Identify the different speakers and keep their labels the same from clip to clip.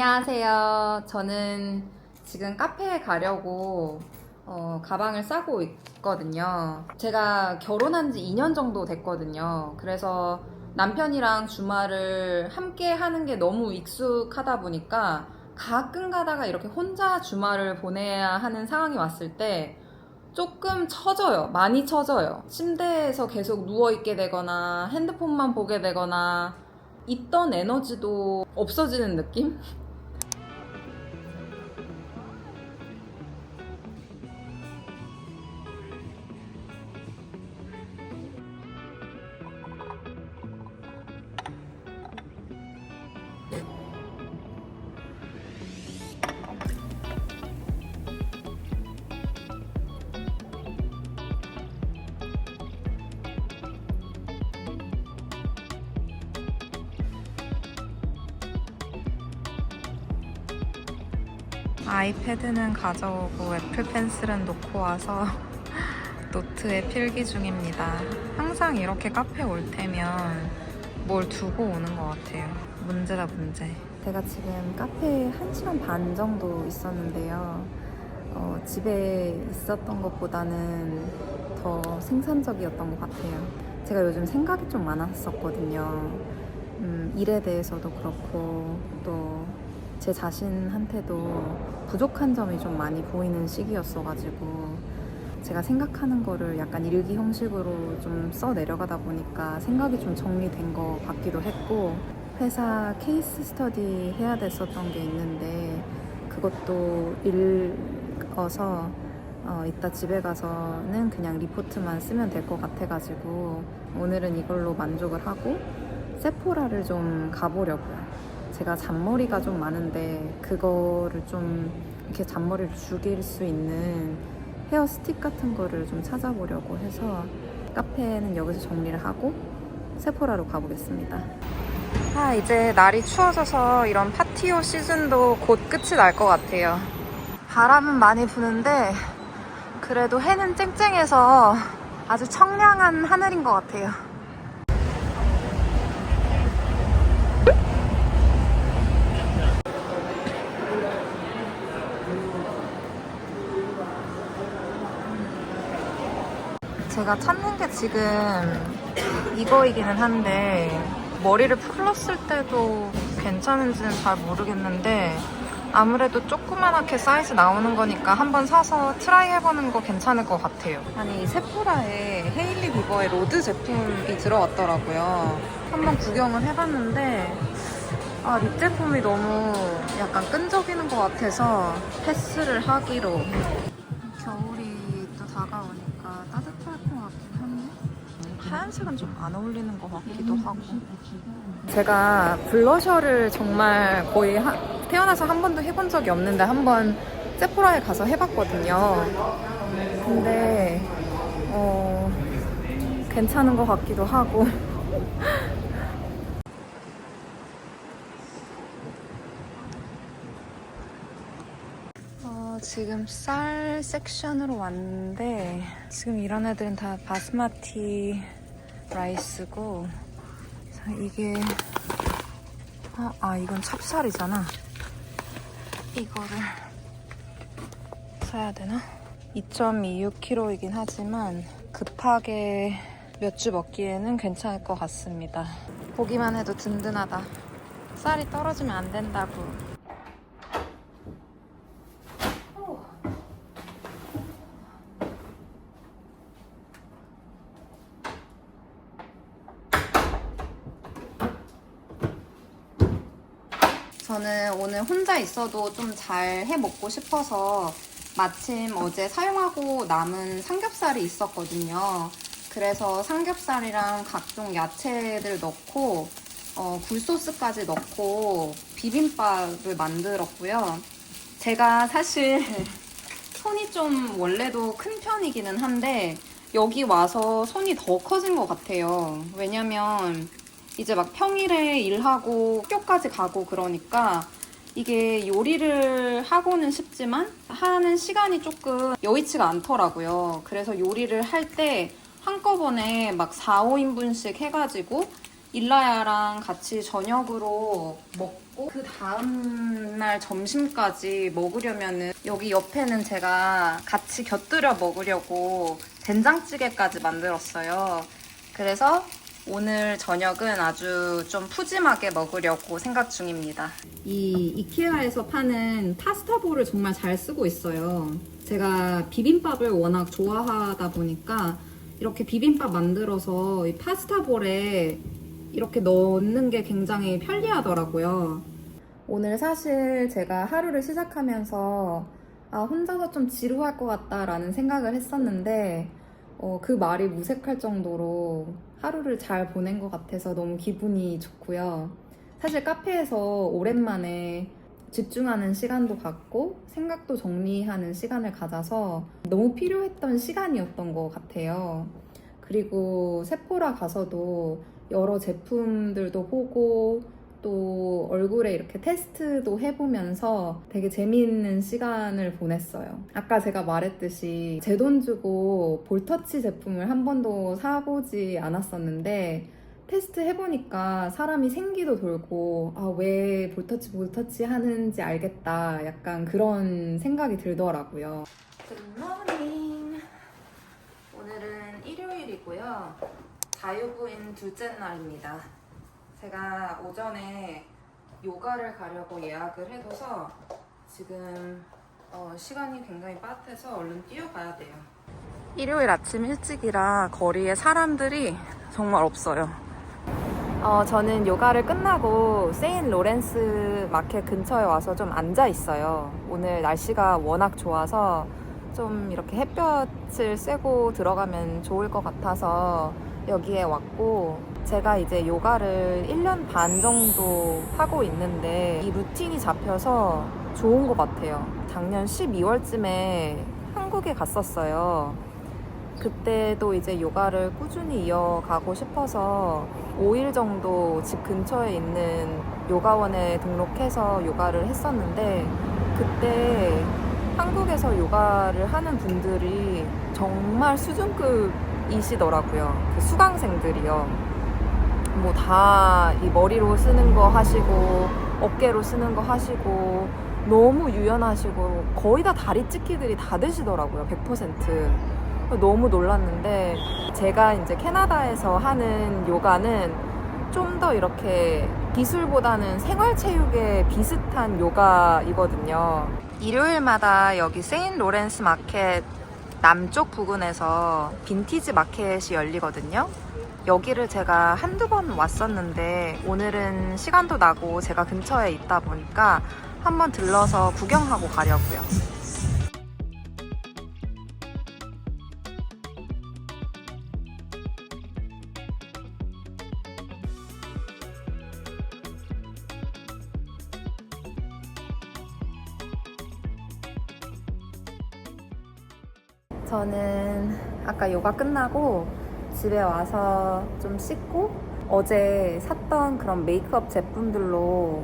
Speaker 1: 안녕하세요. 저는 지금 카페에 가려고 어, 가방을 싸고 있거든요. 제가 결혼한 지 2년 정도 됐거든요. 그래서 남편이랑 주말을 함께 하는 게 너무 익숙하다 보니까 가끔 가다가 이렇게 혼자 주말을 보내야 하는 상황이 왔을 때 조금 처져요. 많이 처져요. 침대에서 계속 누워있게 되거나 핸드폰만 보게 되거나 있던 에너지도 없어지는 느낌? 아이패드는 가져오고 애플 펜슬은 놓고 와서 노트에 필기 중입니다. 항상 이렇게 카페 올 때면 뭘 두고 오는 것 같아요. 문제다 문제. 제가 지금 카페에 1시간 반 정도 있었는데요. 어, 집에 있었던 것보다는 더 생산적이었던 것 같아요. 제가 요즘 생각이 좀 많았었거든요. 음, 일에 대해서도 그렇고 또 제 자신한테도 부족한 점이 좀 많이 보이는 시기였어가지고 제가 생각하는 거를 약간 일기 형식으로 좀 써 내려가다 보니까 생각이 좀 정리된 것 같기도 했고 회사 케이스 스터디 해야 됐었던 게 있는데 그것도 읽어서 어, 이따 집에 가서는 그냥 리포트만 쓰면 될 것 같아가지고 오늘은 이걸로 만족을 하고 세포라를 좀 가보려고요. 제가 잔머리가 좀 많은데 그거를 좀 이렇게 잔머리를 죽일 수 있는 헤어 스틱 같은 거를 좀 찾아보려고 해서 카페는 여기서 정리를 하고 세포라로 가보겠습니다. 아 이제 날이 추워져서 이런 파티오 시즌도 곧 끝이 날 것 같아요. 바람은 많이 부는데 그래도 해는 쨍쨍해서 아주 청량한 하늘인 것 같아요. 제가 찾는 게 지금 이거이기는 한데 머리를 풀었을 때도 괜찮은지는 잘 모르겠는데 아무래도 조그만하게 사이즈 나오는 거니까 한번 사서 트라이 해보는 거 괜찮을 것 같아요. 아니 세포라에 헤일리 비버의 로드 제품이 들어왔더라고요. 한번 구경을 해봤는데 아, 립 제품이 너무 약간 끈적이는 것 같아서 패스를 하기로 하얀색은 좀 안 어울리는 것 같기도 하고. 제가 블러셔를 정말 거의 하- 태어나서 한 번도 해본 적이 없는데 한 번 세포라에 가서 해봤거든요. 근데 어, 괜찮은 것 같기도 하고. 어, 지금 쌀 섹션으로 왔는데 지금 이런 애들은 다 바스마티 라이스고 자, 이게 어, 아 이건 찹쌀이잖아. 이거를 사야 되나? 2.26kg이긴 하지만 급하게 몇 주 먹기에는 괜찮을 것 같습니다. 보기만 해도 든든하다. 쌀이 떨어지면 안 된다고 저는 오늘 혼자 있어도 좀 잘 해 먹고 싶어서 마침 어제 사용하고 남은 삼겹살이 있었거든요. 그래서 삼겹살이랑 각종 야채들 넣고 어, 굴소스까지 넣고 비빔밥을 만들었고요. 제가 사실 손이 좀 원래도 큰 편이기는 한데 여기 와서 손이 더 커진 것 같아요. 왜냐면 이제 막 평일에 일하고 학교까지 가고 그러니까 이게 요리를 하고는 싶지만 하는 시간이 조금 여의치가 않더라고요. 그래서 요리를 할 때 한꺼번에 막 4, 5인분씩 해가지고 일라야랑 같이 저녁으로 먹고 그 다음날 점심까지 먹으려면은 여기 옆에는 제가 같이 곁들여 먹으려고 된장찌개까지 만들었어요. 그래서 오늘 저녁은 아주 좀 푸짐하게 먹으려고 생각 중입니다. 이 이케아에서 파는 파스타 볼을 정말 잘 쓰고 있어요. 제가 비빔밥을 워낙 좋아하다 보니까 이렇게 비빔밥 만들어서 이 파스타 볼에 이렇게 넣는 게 굉장히 편리하더라고요. 오늘 사실 제가 하루를 시작하면서 아, 혼자서 좀 지루할 것 같다라는 생각을 했었는데 어, 그 말이 무색할 정도로 하루를 잘 보낸 것 같아서 너무 기분이 좋고요. 사실 카페에서 오랜만에 집중하는 시간도 갖고 생각도 정리하는 시간을 가져서 너무 필요했던 시간이었던 것 같아요. 그리고 세포라 가서도 여러 제품들도 보고 또 얼굴에 이렇게 테스트도 해보면서 되게 재미있는 시간을 보냈어요. 아까 제가 말했듯이 제 돈 주고 볼터치 제품을 한 번도 사보지 않았었는데 테스트 해보니까 사람이 생기도 돌고 아 왜 볼터치 볼터치 하는지 알겠다 약간 그런 생각이 들더라고요. 굿모닝 오늘은 일요일이고요. 자유부인 둘째 날입니다. 제가 오전에 요가를 가려고 예약을 해둬서 지금 어, 시간이 굉장히 빠듯해서 얼른 뛰어가야 돼요. 일요일 아침 일찍이라 거리에 사람들이 정말 없어요. 어, 저는 요가를 끝나고 세인 로렌스 마켓 근처에 와서 좀 앉아 있어요. 오늘 날씨가 워낙 좋아서 좀 이렇게 햇볕을 쐬고 들어가면 좋을 것 같아서 여기에 왔고 제가 이제 요가를 1년 반 정도 하고 있는데 이 루틴이 잡혀서 좋은 것 같아요. 작년 12월쯤에 한국에 갔었어요. 그때도 이제 요가를 꾸준히 이어가고 싶어서 5일 정도 집 근처에 있는 요가원에 등록해서 요가를 했었는데 그때 한국에서 요가를 하는 분들이 정말 수준급이시더라고요. 그 수강생들이요. 뭐 다 이 머리로 쓰는 거 하시고 어깨로 쓰는 거 하시고 너무 유연하시고 거의 다 다리 찢기들이 다 되시더라고요. 100%. 너무 놀랐는데 제가 이제 캐나다에서 하는 요가는 좀 더 이렇게 기술보다는 생활체육에 비슷한 요가이거든요. 일요일마다 여기 세인 로렌스 마켓 남쪽 부근에서 빈티지 마켓이 열리거든요. 여기를 제가 한두 번 왔었는데 오늘은 시간도 나고 제가 근처에 있다 보니까 한번 들러서 구경하고 가려고요. 저는 아까 요가 끝나고 집에 와서 좀 씻고 어제 샀던 그런 메이크업 제품들로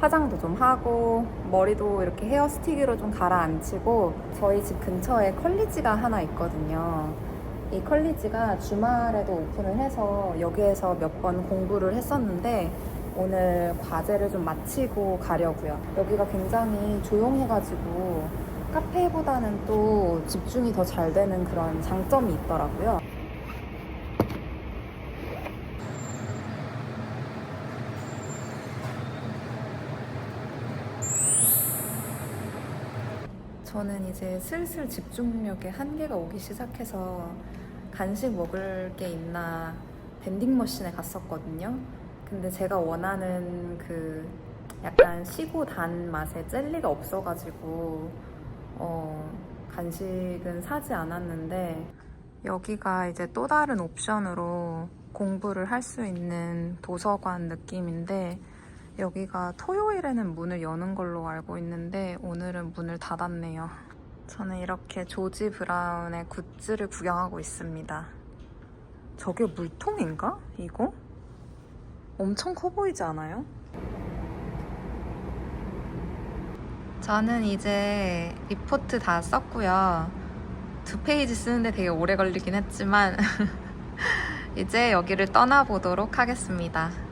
Speaker 1: 화장도 좀 하고 머리도 이렇게 헤어스틱으로 좀 가라앉히고 저희 집 근처에 컬리지가 하나 있거든요. 이 컬리지가 주말에도 오픈을 해서 여기에서 몇 번 공부를 했었는데 오늘 과제를 좀 마치고 가려고요. 여기가 굉장히 조용해가지고 카페보다는 또 집중이 더 잘 되는 그런 장점이 있더라고요. 저는 이제 슬슬 집중력에 한계가 오기 시작해서 간식 먹을 게 있나 밴딩 머신에 갔었거든요. 근데 제가 원하는 그 약간 시고 단 맛의 젤리가 없어가지고 어, 간식은 사지 않았는데 여기가 이제 또 다른 옵션으로 공부를 할 수 있는 도서관 느낌인데 여기가 토요일에는 문을 여는 걸로 알고 있는데 오늘은 문을 닫았네요. 저는 이렇게 조지 브라운의 굿즈를 구경하고 있습니다. 저게 물통인가? 이거? 엄청 커 보이지 않아요? 저는 이제 리포트 다 썼고요. 두 페이지 쓰는데 되게 오래 걸리긴 했지만 이제 여기를 떠나보도록 하겠습니다.